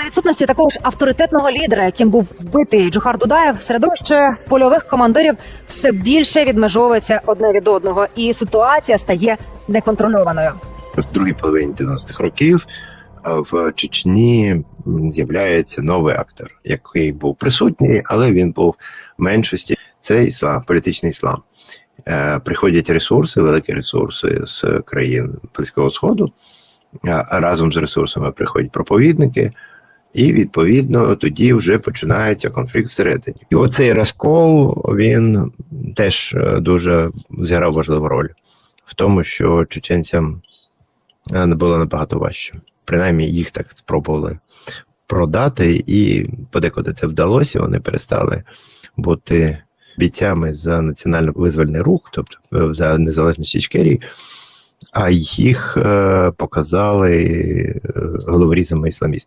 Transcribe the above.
За відсутності такого ж авторитетного лідера, яким був вбитий Джохар Дудаєв, середовище польових командирів все більше відмежовується одне від одного, і ситуація стає неконтрольованою. в другій половині 90-х років в Чечні з'являється новий актор, який був присутній, але він був в меншості. Це іслам, політичний іслам. Е, Приходять ресурси, великі ресурси з країн Близького Сходу. Разом з ресурсами приходять проповідники, і відповідно тоді вже починається конфлікт всередині. І оцей розкол він теж е, дуже зіграв важливу роль в тому, що чеченцям е, було набагато важче. Принаймні їх так спробували продати, і подекуди це вдалося. Вони перестали бути бійцями за національно-визвольний рух, тобто е, за незалежність Ічкерії, а їх показали головорізами ісламістами.